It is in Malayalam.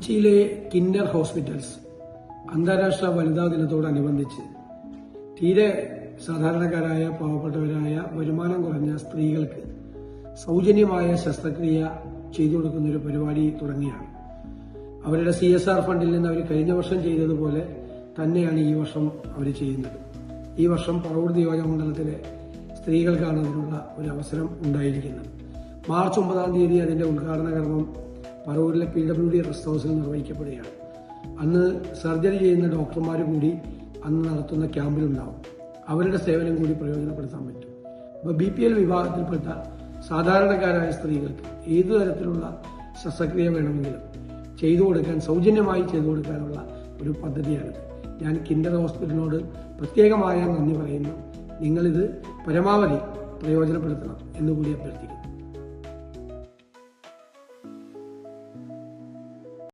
കൊച്ചിയിലെ കിൻഡർ ഹോസ്പിറ്റൽസ് അന്താരാഷ്ട്ര വനിതാ ദിനത്തോടനുബന്ധിച്ച് തീരെ സാധാരണക്കാരായ പാവപ്പെട്ടവരായ വരുമാനം കുറഞ്ഞ സ്ത്രീകൾക്ക് സൗജന്യമായ ശസ്ത്രക്രിയ ചെയ്തു കൊടുക്കുന്ന ഒരു പരിപാടി തുടങ്ങിയാണ്. അവരുടെ സി എസ് ആർ ഫണ്ടിൽ നിന്ന് അവർ കഴിഞ്ഞ വർഷം ചെയ്തതുപോലെ തന്നെയാണ് ഈ വർഷം അവർ ചെയ്യുന്നത്. ഈ വർഷം പറവൂർ നിയോജക മണ്ഡലത്തിലെ സ്ത്രീകൾക്കാണ് അതിനുള്ള ഒരു അവസരം ഉണ്ടായിരിക്കുന്നത്. മാർച്ച് ഒമ്പതാം തീയതി അതിന്റെ ഉദ്ഘാടന കർമ്മം പറവൂരിലെ പി ഡബ്ല്യു ഡി റെസ്റ്റ് ഹൗസിൽ നിർവഹിക്കപ്പെടുകയാണ്. അന്ന് സർജറി ചെയ്യുന്ന ഡോക്ടർമാർ കൂടി അന്ന് നടത്തുന്ന ക്യാമ്പിലുണ്ടാവും. അവരുടെ സേവനം കൂടി പ്രയോജനപ്പെടുത്താൻ പറ്റും. അപ്പോൾ ബി പി എൽ വിഭാഗത്തിൽപ്പെട്ട സാധാരണക്കാരായ സ്ത്രീകൾക്ക് ഏതു തരത്തിലുള്ള ശസ്ത്രക്രിയ വേണമെങ്കിലും ചെയ്തു കൊടുക്കാൻ സൗജന്യമായി ചെയ്തു കൊടുക്കാനുള്ള ഒരു പദ്ധതിയാണ് ഞാൻ കിൻഡർ ഹോസ്പിറ്റലിനോട് പ്രത്യേകമായ നന്ദി പറയുന്നു. നിങ്ങളിത് പരമാവധി പ്രയോജനപ്പെടുത്തണം എന്നുകൂടി അഭ്യർത്ഥിക്കുന്നു.